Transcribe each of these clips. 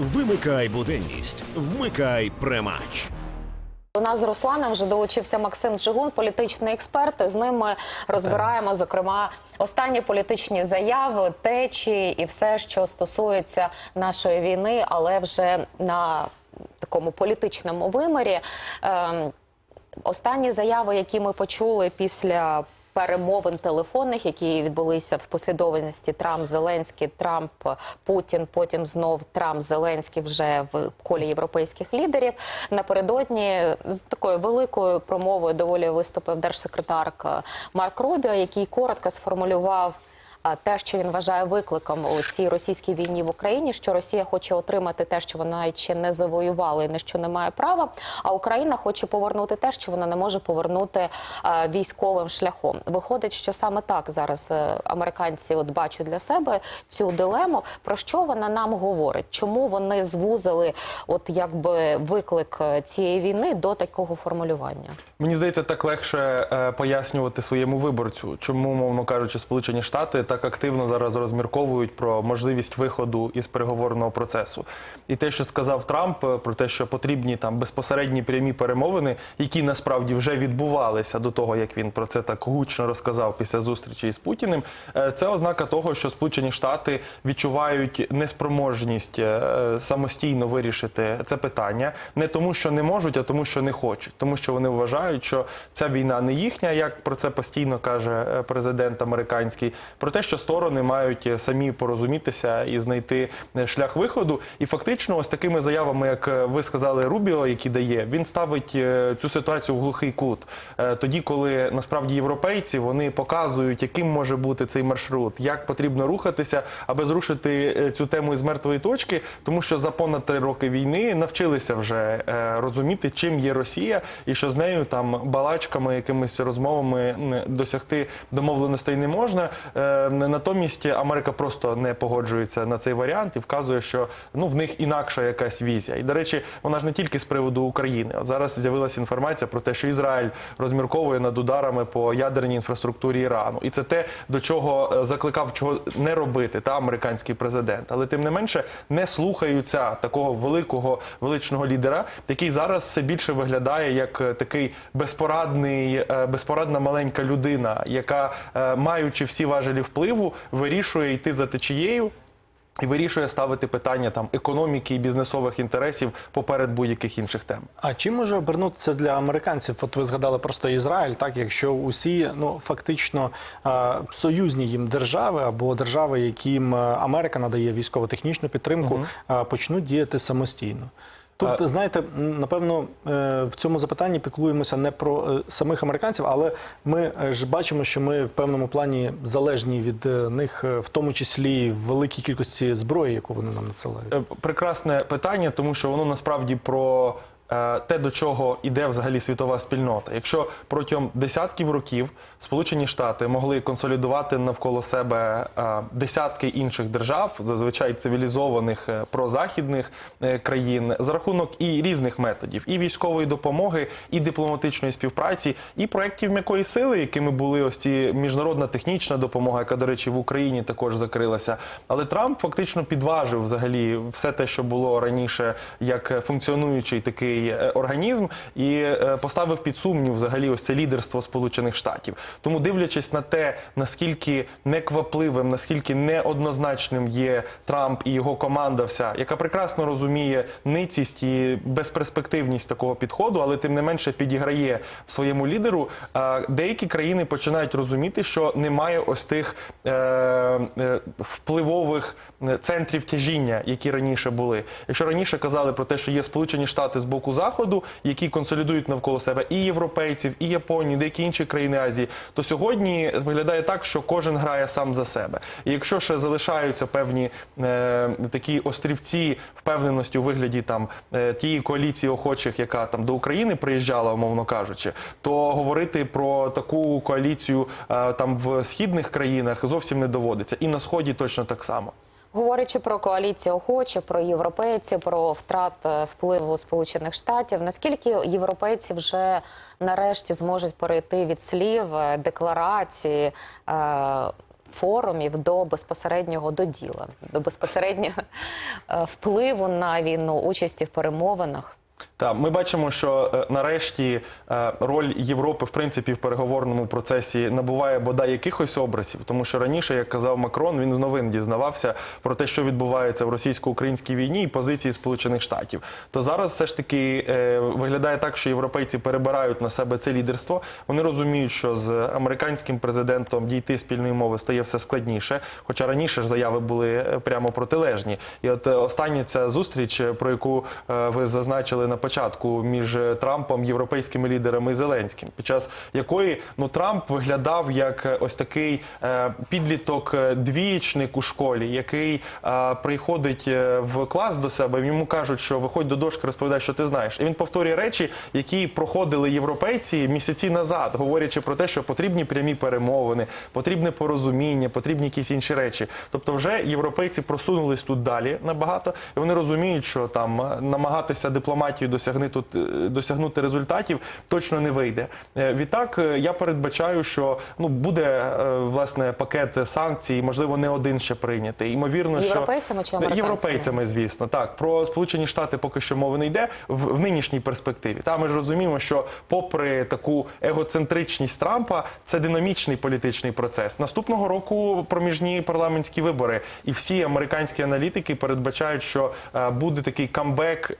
Вимикай буденність, вмикай премач. У нас з Русланом вже долучився Максим Джигун, політичний експерт. З ним ми розбираємо зокрема останні політичні заяви, течії і все, що стосується нашої війни, але вже на такому політичному вимірі. Ем, Останні заяви, які ми почули після перемовин телефонних, які відбулися в послідовності Трамп Зеленський, Трамп Путін, потім знов Трамп Зеленський вже в колі європейських лідерів. Напередодні з такою великою промовою доволі виступив держсекретарка Марк Рубіо, який коротко сформулював. А, Те, що він вважає викликом у цій російській війні в Україні, що Росія хоче отримати те, що вона ще не завоювала і на що не має права. А Україна хоче повернути те, що вона не може повернути е, військовим шляхом. Виходить, що саме так зараз е, американці от бачать для себе цю дилему. Про що вона нам говорить? Чому вони звузили, от якби виклик е, цієї війни до такого формулювання? Мені здається, так легше е, пояснювати своєму виборцю, чому, мовно кажучи, Сполучені Штати так активно зараз розмірковують про можливість виходу із переговорного процесу. І те, що сказав Трамп, е, про те, що потрібні там безпосередні прямі перемовини, які насправді вже відбувалися до того, як він про це так гучно розказав після зустрічі із Путіним, е, це ознака того, що Сполучені Штати відчувають неспроможність е, самостійно вирішити це питання, не тому, що не можуть, а тому, що не хочуть, тому що вони вважають, що ця війна не їхня, як про це постійно каже президент американський, про те, що сторони мають е, самі порозумітися і знайти е, шлях виходу. І фактично, ось такими заявами, як е, ви сказали, Рубіо, які дає, він ставить цю ситуацію в глухий кут. Тоді, коли насправді європейці вони показують, яким може бути цей маршрут, як потрібно рухатися, аби зрушити цю тему із мертвої точки, тому що за понад три роки війни навчилися вже розуміти, чим є Росія, і що з нею там балачками, якимись розмовами досягти домовленостей не можна. Натомість Америка просто не погоджується на цей варіант і вказує, що ну в них інакша якась візія. І до речі, вона ж не тільки з приводу України. От зараз з'явилася інформація про те, що Ізраїль розмірковує над ударами по ядерній інфраструктурі Ірану, і це те, до чого е, закликав чого не робити та американський президент. Але тим не менше не слухаються такого великого величного лідера, який зараз все більше виглядає як е, такий безпорадний, е, безпорадна маленька людина, яка, маючи всі важелі впливу, вирішує йти за течією. І вирішує ставити питання там економіки і бізнесових інтересів поперед будь-яких інших тем. А чим може обернутися для американців? От ви згадали просто Ізраїль, так якщо усі ну фактично союзні їм держави або держави, яким Америка надає військово-технічну підтримку, е, почнуть діяти самостійно. Тут А- знаєте, напевно, е, в цьому запитанні піклуємося не про е, самих американців, але ми е, ж бачимо, що ми в певному плані залежні від них, в тому числі в великій кількості зброї, яку вони нам надсилають. Прекрасне питання, тому що воно насправді про те, до чого йде взагалі світова спільнота. Якщо протягом десятків років Сполучені Штати могли консолідувати навколо себе е, десятки інших держав, зазвичай цивілізованих е, прозахідних е, країн, за рахунок і різних методів, і військової допомоги, і дипломатичної співпраці, і проєктів м'якої сили, якими були ось ці міжнародна технічна допомога, яка, до речі, в Україні також закрилася. Але Трамп фактично підважив взагалі все те, що було раніше, як функціонуючий такий е, організм, і е, поставив під сумнів взагалі ось це лідерство Сполучених Штатів. Тому, дивлячись на те, наскільки неквапливим, наскільки неоднозначним є Трамп і його команда, вся, яка прекрасно розуміє ницість і безперспективність такого підходу, але тим не менше підіграє своєму лідеру. е, Деякі країни починають розуміти, що немає ось тих впливових центрів тяжіння, які раніше були. Якщо раніше казали про те, що є Сполучені Штати з боку заходу, які консолідують навколо себе і європейців, і Японію, деякі інші країни Азії, то сьогодні виглядає так, що кожен грає сам за себе. І якщо ще залишаються певні е, такі острівці впевненості у вигляді там е, тієї коаліції охочих, яка там до України приїжджала, умовно кажучи, то говорити про таку коаліцію е, там в східних країнах зовсім не доводиться, і на сході точно так само. Говорячи про коаліцію охочих, про європейців, про втрат е, впливу Сполучених Штатів, наскільки європейці вже нарешті зможуть перейти від слів е, декларації е, форумів до безпосереднього до діла, до безпосереднього впливу на війну, участі в перемовинах. Так, ми бачимо, що е, нарешті е, роль Європи, в принципі, в переговорному процесі набуває бодай якихось образів, тому що раніше, як казав Макрон, він з новин дізнавався про те, що відбувається в російсько-українській війні і позиції Сполучених Штатів. То зараз все ж таки е, виглядає так, що європейці перебирають на себе це лідерство. Вони розуміють, що з американським президентом дійти спільної мови стає все складніше. Хоча раніше ж заяви були прямо протилежні. І от остання ця зустріч, про яку ви зазначили на початку між Трампом, європейськими лідерами і Зеленським, під час якої ну Трамп виглядав як е, ось такий е, підліток е, двієчник у школі, який е, приходить е, в клас до себе. Йому кажуть, що виходь до дошки, розповідай, що ти знаєш. І він повторює речі, які проходили європейці місяці назад, говорячи про те, що потрібні прямі перемовини, потрібне порозуміння, потрібні якісь інші речі. Тобто, вже європейці просунулись тут далі набагато, і вони розуміють, що там намагатися дипломатію досягнути тут е, досягнути результатів точно не вийде. Е, Відтак е, я передбачаю, що ну буде власне пакет санкцій, можливо, не один ще прийнятий. Ймовірно, Європейцями чи американцями? європейцями, звісно, так про Сполучені Штати поки що мови не йде в, в нинішній перспективі. Та ми ж розуміємо, що попри таку егоцентричність Трампа, це динамічний політичний процес. Наступного року проміжні парламентські вибори, і всі американські аналітики передбачають, що буде такий камбек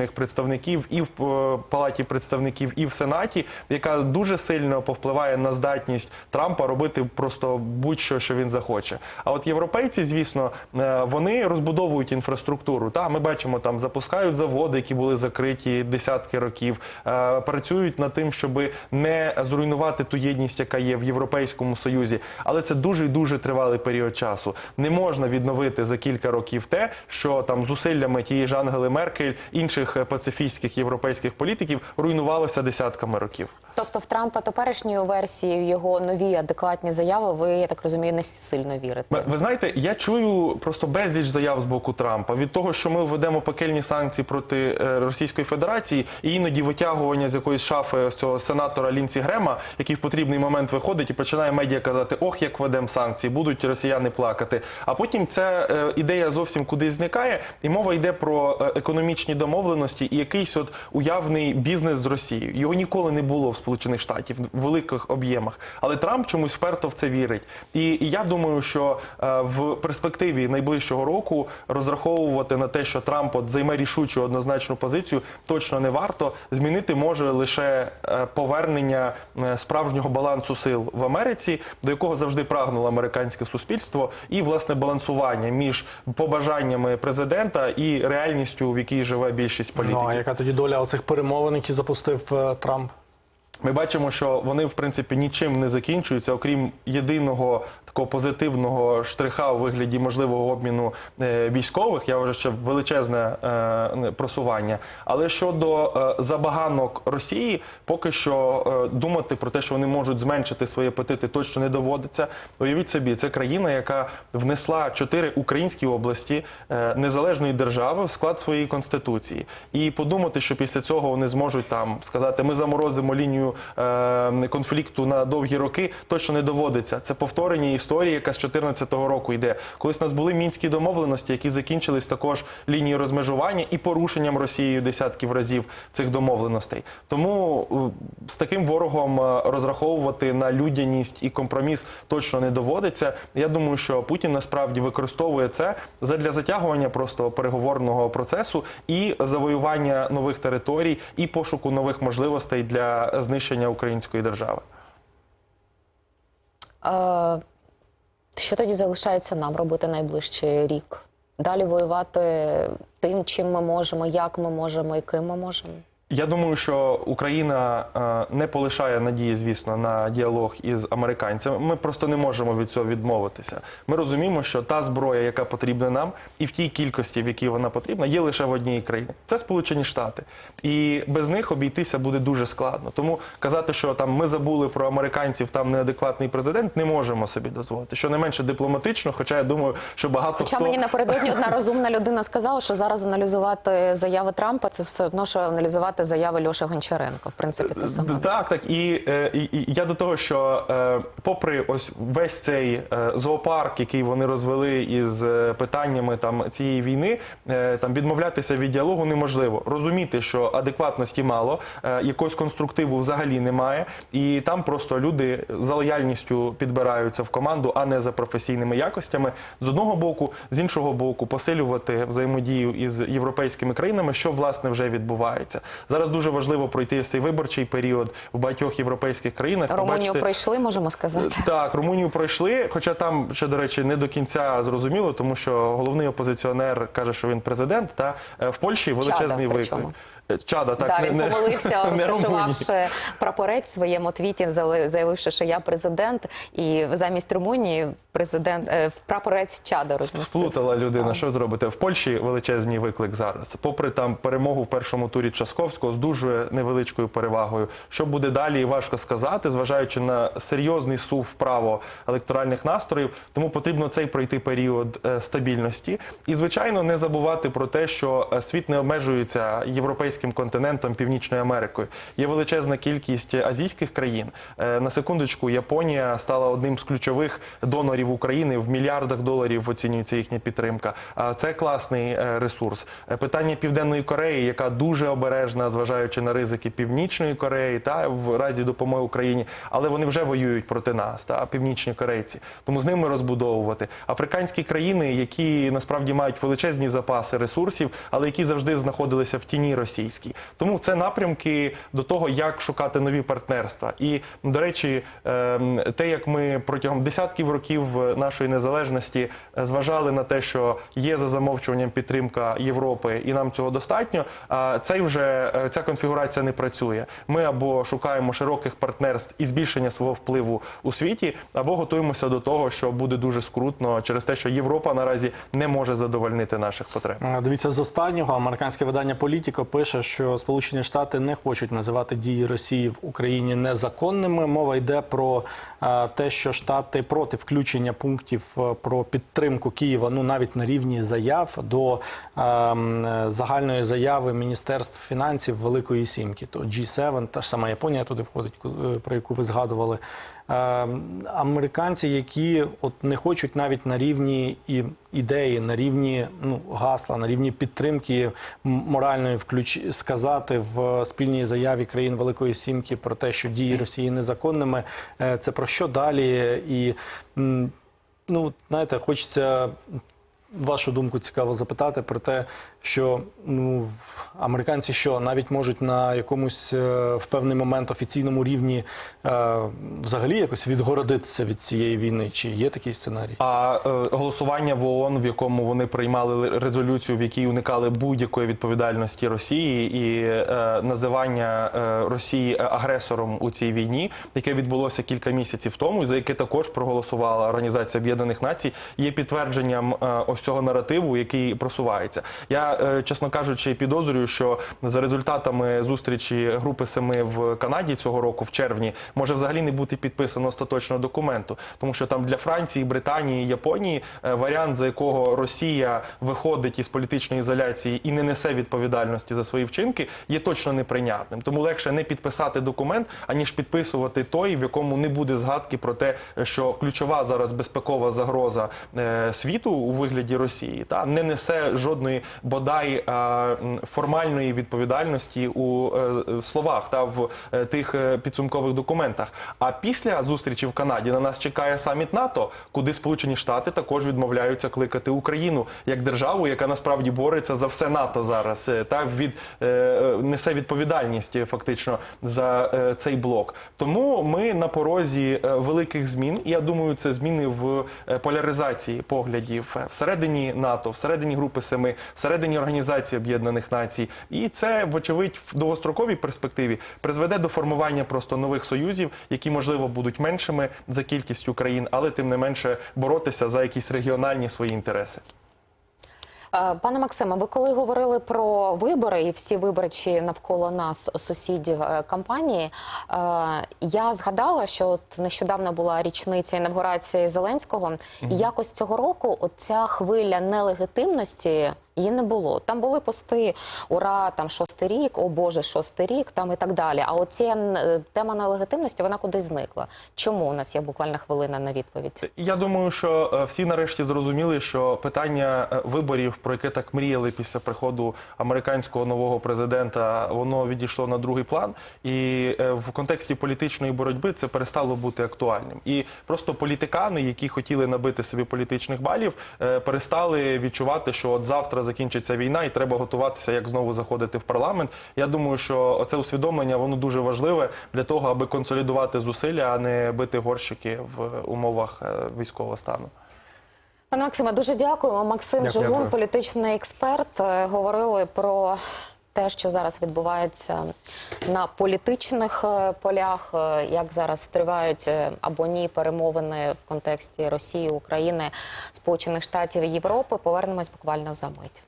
демократичних представників і в е, палаті представників, і в сенаті, яка дуже сильно повпливає на здатність Трампа робити просто будь-що, що він захоче. А от європейці, звісно, е, вони розбудовують інфраструктуру. Та ми бачимо, там запускають заводи, які були закриті десятки років, е, працюють над тим, щоб не зруйнувати ту єдність, яка є в Європейському Союзі. Але це дуже дуже тривалий період часу. Не можна відновити за кілька років те, що там зусиллями тієї ж Ангели Меркель, інших е, пацифістських європейських політиків руйнувалося десятками років. Тобто в Трампа теперішньої версії його нові адекватні заяви, ви я так розумію, не сильно вірите. Ви, ви знаєте, я чую просто безліч заяв з боку Трампа від того, що ми введемо пекельні санкції проти е, Російської Федерації, і іноді витягування з якоїсь шафи цього сенатора Лінці Грема, який в потрібний момент виходить і починає медіа казати: Ох, як введемо санкції, будуть росіяни плакати. А потім ця е, ідея зовсім кудись зникає, і мова йде про економічні домовленості і якийсь от уявний бізнес з Росією. Його ніколи не було в Сполучених Штатів в великих об'ємах. Але Трамп чомусь вперто в це вірить. І, і я думаю, що е, в перспективі найближчого року розраховувати на те, що Трамп от займе рішучу однозначну позицію, точно не варто. Змінити може лише е, повернення е, справжнього балансу сил в Америці, до якого завжди прагнуло американське суспільство, і власне балансування між побажаннями президента і реальністю, в якій живе більшість політиків. Ну а яка тоді доля оцих перемовин, які запустив е, Трамп? Ми бачимо, що вони в принципі нічим не закінчуються, окрім єдиного такого позитивного штриха у вигляді можливого обміну е, військових. Я вважаю, що величезне е, просування. Але щодо е, забаганок Росії, поки що думати про те, що вони можуть зменшити свої апетити, точно не доводиться. Уявіть собі, це країна, яка внесла чотири українські області незалежної держави в склад своєї конституції, і подумати, що після цього вони зможуть там сказати, ми заморозимо лінію е, конфлікту на довгі роки, точно не доводиться. Це повторення історії, яка з 2014 року йде. Колись у нас були мінські домовленості, які закінчились також лінією розмежування і порушенням Росією десятків разів цих домовленостей. Тому е, з таким ворогом е, розраховувати на людяність і компроміс точно не доводиться. Я думаю, що Путін насправді використовує це задля затягування просто переговорного процесу і завоювання нових територій, і пошуку нових можливостей для знищення української держави. А, що тоді залишається нам робити найближчий рік? Далі воювати тим, чим ми можемо, як ми можемо і ким ми можемо. Я думаю, що Україна е, не полишає надії, звісно, на діалог із американцями. Ми просто не можемо від цього відмовитися. Ми розуміємо, що та зброя, яка потрібна нам, і в тій кількості, в якій вона потрібна, є лише в одній країні. Це Сполучені Штати, і без них обійтися буде дуже складно. Тому казати, що там ми забули про американців, там неадекватний президент, не можемо собі дозволити. Що не менше дипломатично, хоча я думаю, що багато Хоча хто мені напередодні одна розумна людина сказала, що зараз аналізувати заяви Трампа це все одно, що аналізувати цитувати заяви Льоші Гончаренка. В принципі, те саме. Так, так. І, е, і, і я до того, що е, попри ось весь цей е, зоопарк, який вони розвели із питаннями там цієї війни, там відмовлятися від діалогу неможливо. Розуміти, що адекватності мало, якогось конструктиву взагалі немає, і там просто люди за лояльністю підбираються в команду, а не за професійними якостями. З одного боку, з іншого боку, посилювати взаємодію із європейськими країнами, що власне вже відбувається. Зараз дуже важливо пройти цей виборчий період в багатьох європейських країнах. Румунію побачити- пройшли, можемо сказати. так, Румунію пройшли, хоча там ще, до речі, не до кінця зрозуміло, тому що головний опозиціонер каже, що він президент. Та е, в Польщі величезний виклик. Чада, так да, не, він помилився, не Румунії. розташувавши прапорець в своєму твіті, заявивши, що я президент, і замість Румунії президент е, прапорець Чада розмістив. Сплутала людина, що зробити? В Польщі величезний виклик зараз. Попри там перемогу в першому турі Часковського з дуже невеличкою перевагою. Що буде далі, важко сказати, зважаючи на серйозний сув вправо електоральних настроїв. Тому потрібно цей пройти період е, стабільності. І, звичайно, не забувати про те, що е, світ не обмежується європейським континентом Північною Америкою. Є величезна кількість азійських країн. Е, На секундочку, Японія стала одним з ключових донорів України в мільярдах доларів оцінюється їхня підтримка. А це класний е, ресурс. Е, Питання Південної Кореї, яка дуже обережна, зважаючи на ризики Північної Кореї, та в разі допомоги Україні, але вони вже воюють проти нас, та північні корейці. Тому з ними розбудовувати африканські країни, які насправді мають величезні запаси ресурсів, але які завжди знаходилися в тіні російській. Тому це напрямки до того, як шукати нові партнерства. І до речі, ем, те, як ми протягом десятків років нашої незалежності зважали на те, що є за замовчуванням підтримка Європи, і нам цього достатньо. Цей вже е, ця конфігурація не працює. Ми або шукаємо широких партнерств і збільшення свого впливу у світі, або готуємося до того, що буде дуже скрутно через те, що Європа наразі не може задовольнити наших потреб. Дивіться, з останнього американське видання Політіко пише, що Сполучені Штати не хочуть називати дії Росії в Україні незаконними. Мова йде про е, те, що Штати проти включення пунктів е, про підтримку Києва, ну навіть на рівні заяв до е, загальної заяви Міністерств фінансів Великої Сімки. То G7, та ж сама Японія туди входить, про яку ви згадували. Е, Американці, які от не хочуть навіть на рівні і ідеї, на рівні ну, гасла, на рівні підтримки моральної включ... сказати в спільній заяві країн Великої Сімки про те, що дії Росії незаконними. Е, Це про що далі? І ну, знаєте, хочеться вашу думку цікаво запитати про те, що ну, американці що навіть можуть на якомусь е, в певний момент офіційному рівні е, взагалі якось відгородитися від цієї війни. Чи є такий сценарій? А е, голосування в ООН, в якому вони приймали резолюцію, в якій уникали будь-якої відповідальності Росії і е, називання е, Росії агресором у цій війні, яке відбулося кілька місяців тому, за яке також проголосувала Організація Об'єднаних Націй, є підтвердженням е, ось цього наративу, який просувається. Я, е, чесно кажучи, підозрюю, що за результатами зустрічі групи семи в Канаді цього року, в червні, може взагалі не бути підписано остаточного документу, тому що там для Франції, Британії, Японії е, варіант, за якого Росія виходить із політичної ізоляції і не несе відповідальності за свої вчинки, є точно неприйнятним. Тому легше не підписати документ, аніж підписувати той, в якому не буде згадки про те, що ключова зараз безпекова загроза е, світу у вигляді Росії та не несе жодної бодай е, формальної відповідальності у е, словах та в е, тих підсумкових документах. А після зустрічі в Канаді на нас чекає саміт НАТО, куди Сполучені Штати також відмовляються кликати Україну як державу, яка насправді бореться за все НАТО зараз, та від несе відповідальність фактично за цей блок. Тому ми на порозі великих змін. Я думаю, це зміни в поляризації поглядів всередині НАТО, всередині групи семи, всередині Організації Об'єднаних Націй. І це, вочевидь, в довгостроковій перспективі призведе до формування просто нових союзів, які можливо будуть меншими за кількістю країн, але тим не менше боротися за якісь регіональні свої інтереси. Е, Пане Максиме, ви коли говорили про вибори і всі виборчі навколо нас сусідів е, кампанії, е, я згадала, що от нещодавно була річниця інавгурації Зеленського, і якось цього року оця хвиля нелегітимності Її не було. Там були пости ура, там шостий рік, о Боже, шостий рік, там і так далі. А оця е, тема нелегітимності вона кудись зникла. Чому у нас є буквально хвилина на відповідь? Я думаю, що е, всі нарешті зрозуміли, що питання е, виборів, про яке так мріяли після приходу американського нового президента, воно відійшло на другий план. І в контексті політичної боротьби це перестало бути актуальним. І просто політикани, які хотіли набити собі політичних балів, перестали відчувати, що от завтра закінчиться війна, і треба готуватися, як знову заходити в парламент. Я думаю, що це усвідомлення воно дуже важливе для того, аби консолідувати зусилля, а не бити горщики в умовах е, військового стану. Пане Максиме, дуже дякуємо. Максим Дякую. Жигун, Дякую. політичний експерт. Е, Говорили про те, що зараз відбувається на політичних е, полях, е, як зараз тривають е, або ні перемовини в контексті Росії, України, Сполучених Штатів і Європи. Повернемось буквально за мить.